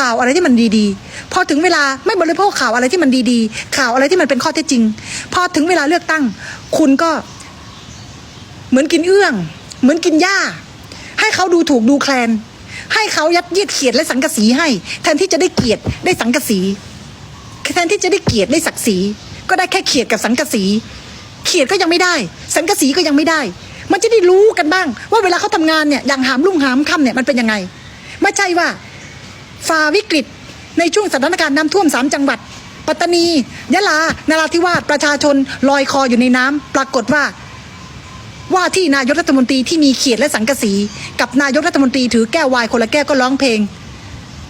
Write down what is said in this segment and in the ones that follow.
ข่าวอะไรที่มันดีๆ พอถึงเวลาไม่บริโภคข่าวอะไรที่มันดีๆ ข่าวอะไรที่มันเป็นข้อเท็จจริง พอถึงเวลาเลือกตั้ง คุณก็ เหมือนกินเอื้อง เหมือนกินหญ้า ให้เขาดูถูกดูแคลน ให้เขายัดเยียดเขียดและสังกสีให้ แทนที่จะได้เกียรติได้สังกสี แทนที่จะได้เกียรติได้ศักดิ์ศรีก็ได้แค่เขียดกับสังกสีเขียดก็ยังไม่ได้ สังกสีก็ยังไม่ได้ มันจะได้รู้กันบ้าง ว่าเวลาเขาทำงานเนี่ยอย่างหามลุ่งหามค่ำเนี่ยมันเป็นยังไงไม่ใช่ว่า ฝ่าวิกฤต ในช่วงสถานการณ์น้ำท่วมสามจังหวัด ปัตตานี ยะลานราธิวาส ประชาชนลอยคออยู่ในน้ำ ปรากฏว่า ว่าที่นายกรัฐมนตรีที่มีเขียดและสังกสีกับนายกรัฐมนตรีถือแก้ววายคนละแก้วก็ร้องเพลง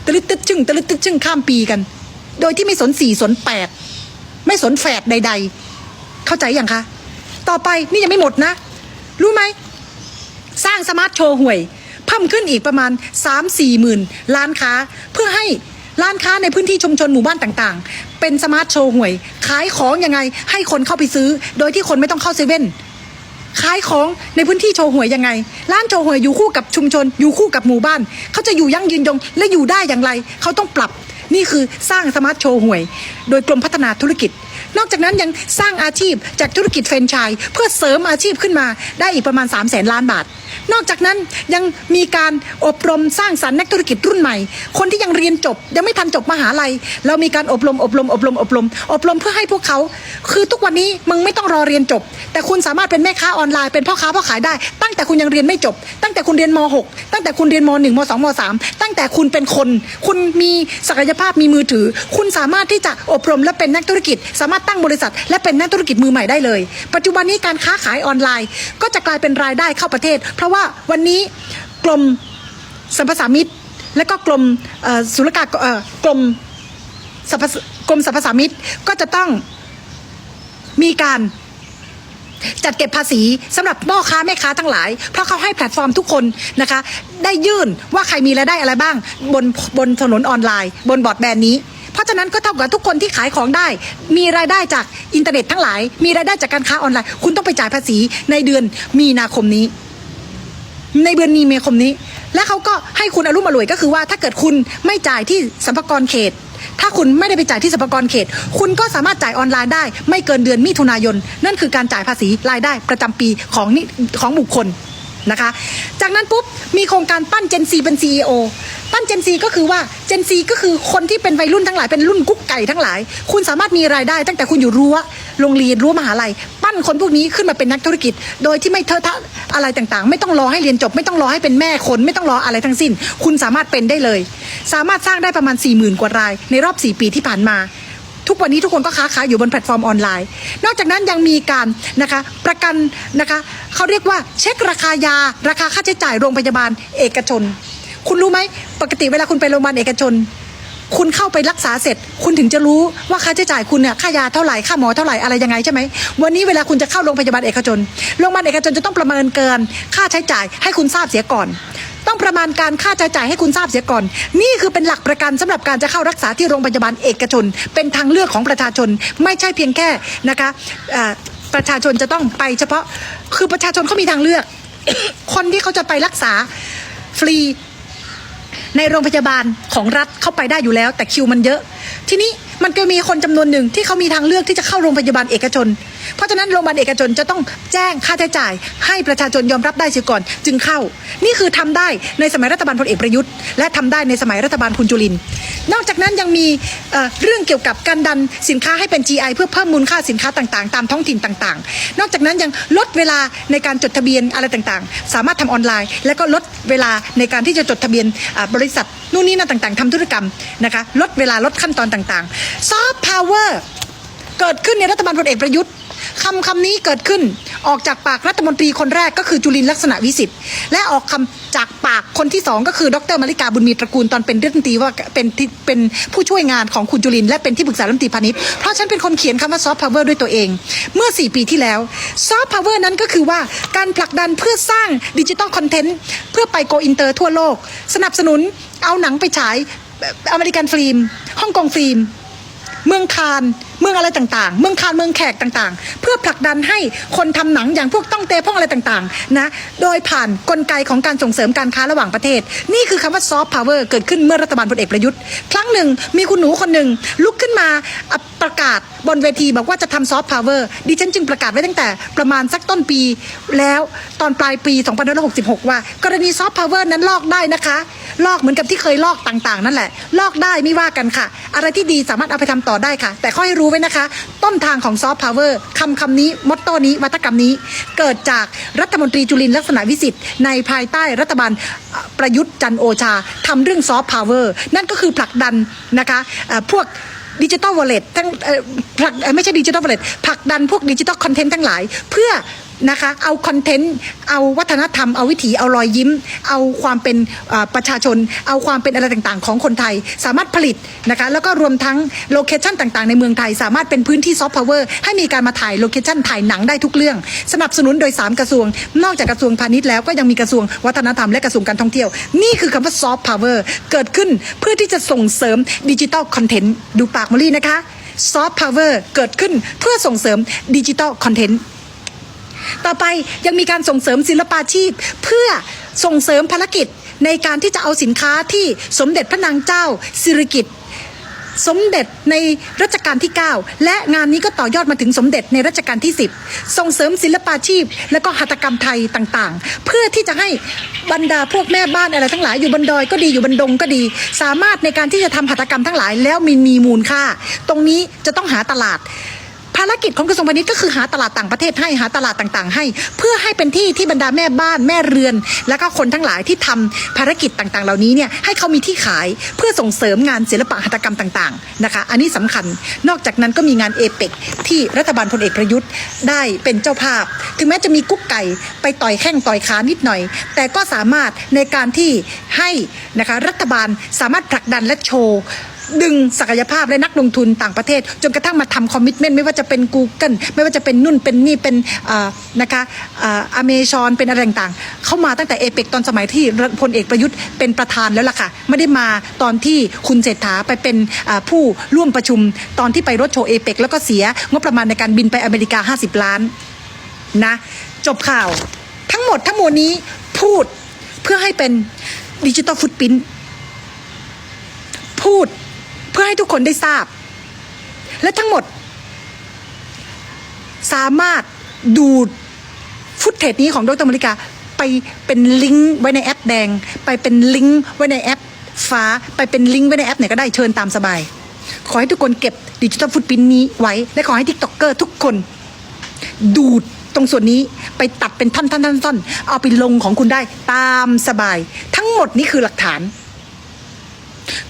ตะลึดตึ๊ดชึ่งตะลึดตึ๊ดชึ่งข้ามปีกัน โดยที่ไม่สนสี่สนแปดไม่สนแฝดใด ๆ เข้าใจยังคะ ต่อไปนี่ยังไม่หมดนะ รู้ไหม สร้างสมาร์ทโชว์หวย พิ่มขึ้นอีกประมาณ 3 4หมื่นล้านค้า เพื่อให้ร้านค้าในพื้นที่ชุมชนหมู่บ้านต่างๆ เป็นสมาร์ทโชว์หวย ขายของยังไงให้คนเข้าไปซื้อ โดยที่คนไม่ต้องเข้าเซเว่นขายของในพื้นที่โชว์หวยยังไง ร้านโชว์หวยอยู่คู่กับชุมชน อยู่คู่กับหมู่บ้าน เขาจะอยู่ยั่งยืนยงและอยู่ได้อย่างไร เขาต้องปรับ นี่คือสร้างสมาร์ทโชว์หวย โดยกรมพัฒนาธุรกิจ นอกจากนั้นยังสร้างอาชีพจากธุรกิจแฟรนไชส์เพื่อเสริมอาชีพขึ้นมาได้อีกประมาณ 3 0 0แสนล้านบาท นอกจากนั้นยังมีการอบรมสร้างสรรค์นักธุรกิจรุ่นใหม่ คนที่ยังเรียนจบ ยังไม่ทันจบมหาลัย เรามีการอบรมอบรมอบรมอบรม อบรมเพื่อให้พวกเขา คือทุกวันนี้มึงไม่ต้องรอเรียนจบ แต่คุณสามารถเป็นแม่ค้าออนไลน์เป็นพ่อค้าพ่อขายได้ ตั้งแต่คุณยังเรียนไม่จบ ตั้งแต่คุณเรียนม .6 ตั้งแต่คุณเรียนม .1 ม .2 ม .3 ตั้งแต่คุณเป็นคน คุณมีศักยภาพมีมือถือ คุณสามารถที่จะอบรมและเป็นนักธุรกิจ สามารถตั้งบริษัท และเป็นนักธุรกิจมือใหม่ได้เลย ปัจจุบันนี้การค้าขายออนไลน์ ก็จะกลายเป็นรายได้เข้าประเทศเพราะว่าวันนี้กรมสัมปสามิตและก็กรมศุลกากรกรมสรรพกรมสรรพสามิตก็จะต้องมีการจัดเก็บภาษีสำหรับพ่อค้าแม่ค้าทั้งหลาย เพราะเขาให้แพลตฟอร์มทุกคนนะคะ ได้ยื่นว่าใครมีรายได้อะไรบ้าง บนบนถนนออนไลน์ บนบอร์ดแบนนี้ เพราะฉะนั้นก็เท่ากับทุกคนที่ขายของได้ มีรายได้จากอินเทอร์เน็ตทั้งหลาย มีรายได้จากการค้าออนไลน์ คุณต้องไปจ่ายภาษีในเดือนมีนาคมนี้ ในเดือนมีนาคมนี้ และเขาก็ให้คุณอรุมอร่วยก็คือว่าถ้าเกิดคุณไม่จ่ายที่สัมภากรเขต ถ้าคุณไม่ได้ไปจ่ายที่สัมภากรเขต คุณก็สามารถจ่ายออนไลน์ได้ ไม่เกินเดือนมิถุนายน นั่นคือการจ่ายภาษีรายได้ประจำปีของนิของบุคคล นะคะ จากนั้นปุ๊บมีโครงการปั้นเจนซีเป็น CEO ปั้นเจนซีก็คือว่าเจนซีก็คือคนที่เป็นวัยรุ่นทั้งหลายเป็นรุ่นกุ๊กไก่ทั้งหลาย คุณสามารถมีรายได้ ตั้งแต่คุณอยู่รั้วโรงเรียนรั้วมหาลัย ปั้นคนพวกนี้ขึ้นมาเป็นนักธุรกิจ โดยที่ไม่เทอะทะอะไรต่างๆ ไม่ต้องรอให้เรียนจบ ไม่ต้องรอให้เป็นแม่คนไม่ต้องรออะไรทั้งสิ้น คุณสามารถเป็นได้เลย สามารถสร้างได้ประมาณ4 0,000กว่ารายในรอบ 4 ปีที่ผ่านมา ทุกวันนี้ทุกคนก็ค้าขายอยู่บนแพลตฟอร์มออนไลน์ นอกจากนั้นยังมีการนะคะประกันนะคะเขาเรียกว่าเช็คราคายา ราคาค่าใช้จ่ายโรงพยาบาลเอกชน คุณรู้ไหมปกติเวลาคุณไปโรงพยาบาลเอกชน คุณเข้าไปรักษาเสร็จ คุณถึงจะรู้ว่าค่าใช้จ่ายคุณเนี่ยค่ายาเท่าไหร่ค่าหมอเท่าไหร่อะไรยังไงใช่ไหมวันนี้เวลาคุณจะเข้าโรงพยาบาลเอกชนโรงพยาบาลเอกชนจะต้องประเมินเกิน ค่าใช้จ่ายให้คุณทราบเสียก่อน ต้องประมาณการค่าใช้จ่ายให้คุณทราบเสียก่อน นี่คือเป็นหลักประกันสำหรับการจะเข้ารักษาที่โรงพยาบาลเอกชน เป็นทางเลือกของประชาชน ไม่ใช่เพียงแค่นะคะประชาชนจะต้องไปเฉพาะคือประชาชนเขามีทางเลือก คนที่เขาจะไปรักษาฟรี ในโรงพยาบาลของรัฐเข้าไปได้อยู่แล้ว แต่คิวมันเยอะ ทีนี้มันก็มีคนจำนวนหนึ่งที่เขามีทางเลือกที่จะเข้าโรงพยาบาลเอกชน เพราะฉะนั้นโรงพยาบาลเอกชนจะต้องแจ้งค่าใช้จ่าย ให้ประชาชนยอมรับได้เสียก่อน จึงเข้า นี่คือทำได้ในสมัยรัฐบาลพลเอกประยุทธ์ และทำได้ในสมัยรัฐบาลคุณจุลินทร์ นอกจากนั้นยังมีเเรื่องเกี่ยวกับการดันสินค้าให้เป็น GI เพื่อเพิ่มมูลค่าสินค้าต่างๆ ตามท้องถิ่นต่างๆ นอกจากนั้นยังลดเวลาในการจดทะเบียนอะไรต่างๆ สามารถทำออนไลน์ และก็ลดเวลาในการที่จะจดทะเบียนบริษัทนู่นนี่นั่นต่างๆทำธุรกรรมนะคะลดเวลาลดขั้นตอนต่างๆซอฟต์พาวเวอร์เกิดขึ้นในรัฐบาลพลเอกประยุทธ์คำคำนี้เกิดขึ้น ออกจากปากรัฐมนตรีคนแรกก็คือจุลินลักษณะวิสิทธิ์ และออกคำจากปากคนที่สองก็คือ ดรมาริกาบุญมีตระกูลตอนเป็นรัฐมนตรีว่าเป็นที่เป็นผู้ช่วยงานของคุณจุลิน และเป็นที่ปรึกษารัฐมนตรีพาณิชย์เพราะฉันเป็นคนเขียนคำว่าซอฟต์พาวเวอร์ด้วยตัวเอง เมื่อ 4 ปีที่แล้วซอฟต์พาวเวอร์นั้นก็คือว่าการผลักดันเพื่อสร้างดิจิตอลคอนเทนต์เพื่อไปโกอินเตอร์ทั่วโลก สนับสนุนเอาหนังไปฉายอเมริกันฟิล์มฮ่องกงฟิล์ม เมืองคานเมืองอะไรต่างๆ เมืองคานเมืองแขกต่างๆ เพื่อผลักดันให้คนทำหนังอย่างพวกต้องเตะพวกอะไรต่างๆนะโดยผ่านกลไกของการส่งเสริมการค้าระหว่างประเทศ นี่คือคำว่าซอฟต์พาวเวอร์เกิดขึ้นเมื่อรัฐบาลพลเอกประยุทธ์ ครั้งหนึ่งมีคุณหนูคนหนึ่งลุกขึ้นมาประกาศ บนเวทีบอกว่าจะทำซอฟต์พาวเวอร์ดิฉันจึงประกาศไว้ตั้งแต่ประมาณสักต้นปี แล้วตอนปลายปี2566 ว่า กรณีซอฟต์พาวเวอร์นั้นลอกได้นะคะ ลอกเหมือนกับที่เคยลอกต่างๆ นั่นแหละ ลอกได้ไม่ว่ากันค่ะ อะไรที่ดีสามารถเอาไปทำต่อได้ค่ะ แต่ขอให้รู้ไว้นะคะ ต้นทางของซอฟต์พาวเวอร์คำคำนี้มอตโต้นี้วัตกรรมนี้ เกิดจากรัฐมนตรีจุลินลักษณะวิสิทธิ์ในภายใต้รัฐบาลประยุทธ์จันโอชาทำเรื่องซอฟต์พาวเวอร์นั่นก็คือผลักดันนะคะพวก ดิจิตอลวอลเล็ตทั้งเอ่อผลักไม่ใช่ดิจิตอลวอลเล็ตผลักดันพวกดิจิตอลคอนเทนต์ทั้งหลาย เพื่อ นะคะ เอาคอนเทนต์ เอาวัฒนธรรม เอาวิถี เอารอยยิ้ม เอาความเป็นประชาชน เอาความเป็นอะไรต่างๆ ของคนไทย สามารถผลิตนะคะ แล้วก็รวมทั้งโลเคชันต่างๆ ในเมืองไทย สามารถเป็นพื้นที่ซอฟต์พาวเวอร์ให้มีการมาถ่ายโลเคชันถ่ายหนังได้ทุกเรื่อง สนับสนุนโดย 3 กระทรวง นอกจากกระทรวงพาณิชย์แล้วก็ยังมีกระทรวงวัฒนธรรมและกระทรวงการท่องเที่ยว นี่คือคำว่าซอฟต์พาวเวอร์เกิดขึ้นเพื่อที่จะส่งเสริมดิจิตอลคอนเทนต์ดูปากมอลี่นะคะซอฟต์พาวเวอร์เกิดขึ้นเพื่อส่งเสริมดิจิตอลคอนเทนต์ ต่อไปยังมีการส่งเสริมศิลปาชีพ เพื่อส่งเสริมภารกิจในการที่จะเอาสินค้าที่สมเด็จพระนางเจ้าสิริกิติ์สมเด็จในรัชกาลที่ 9 และงานนี้ก็ต่อยอดมาถึงสมเด็จในรัชกาลที่ 10 ส่งเสริมศิลปาชีพ และก็หัตถกรรมไทยต่างๆ เพื่อที่จะให้บรรดาพวกแม่บ้านอะไรทั้งหลายอยู่บนดอยก็ดีอยู่บนดงก็ดี สามารถในการที่จะทำหัตถกรรมทั้งหลาย แล้วมีมีมูลค่า ตรงนี้จะต้องหาตลาด ภารกิจของกระทรวงพาณิชย์ก็คือหาตลาดต่างประเทศให้หาตลาดต่างๆ ให้ เพื่อให้เป็นที่ที่บรรดาแม่บ้านแม่เรือน แล้วก็คนทั้งหลายที่ทำภารกิจต่างๆ เหล่านี้เนี่ยให้เขามีที่ขายเพื่อส่งเสริมงานศิลปะหัตถกรรมต่างๆนะคะ อันนี้สำคัญนอกจากนั้นก็มีงานเอเปกที่รัฐบาลพลเอกประยุทธ์ได้เป็นเจ้าภาพ ถึงแม้จะมีกุ๊กไก่ไปต่อยแข้งต่อยขานิดหน่อย แต่ก็สามารถในการที่ให้นะคะรัฐบาลสามารถผลักดันและโชว์ดึงศักยภาพและนักลงทุนต่างประเทศ จนกระทั่งมาทำคอมมิชเมนต์ไม่ว่าจะเป็น Google ไม่ว่าจะเป็นนุ่นเป็นนี่เป็นนะคะอเมซอนเป็นอะไรต่างๆ เข้ามาตั้งแต่เอเปกตอนสมัยที่พลเอกประยุทธ์เป็นประธานแล้วล่ะค่ะ ไม่ได้มาตอนที่คุณเศรษฐาไปเป็นผู้ร่วมประชุมตอนที่ไปรถโชว์เอเปกแล้วก็เสียงบประมาณในการบินไปอเมริกา 50 ล้านนะจบข่าวทั้งหมดทั้งมวลนี้พูดเพื่อให้เป็นดิจิตอลฟุตพิ้นพูด พื่อให้ทุกคนได้ทราบ และทั้งหมด สามารถดูดฟุตเทจนี้ของดรมริกา ไปเป็นลิงก์ไว้ในแอปแดง ไปเป็นลิงก์ไว้ในแอปฟ้า ไปเป็นลิงก์ไว้ในแอปไหนก็ได้เชิญตามสบาย ขอให้ทุกคนเก็บดิจิตอลฟุตพิ้นนี้ไว้ และขอให้ทิกตอกเกอร์ทุกคน ดูดตรงส่วนนี้ไปตัดเป็นท่อนๆๆ เอาไปลงของคุณได้ตามสบาย ทั้งหมดนี้คือหลักฐาน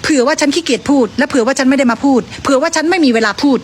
เผื่อว่าฉันขี้เกียจพูด และเผื่อว่าฉันไม่ได้มาพูด เผื่อว่าฉันไม่มีเวลาพูด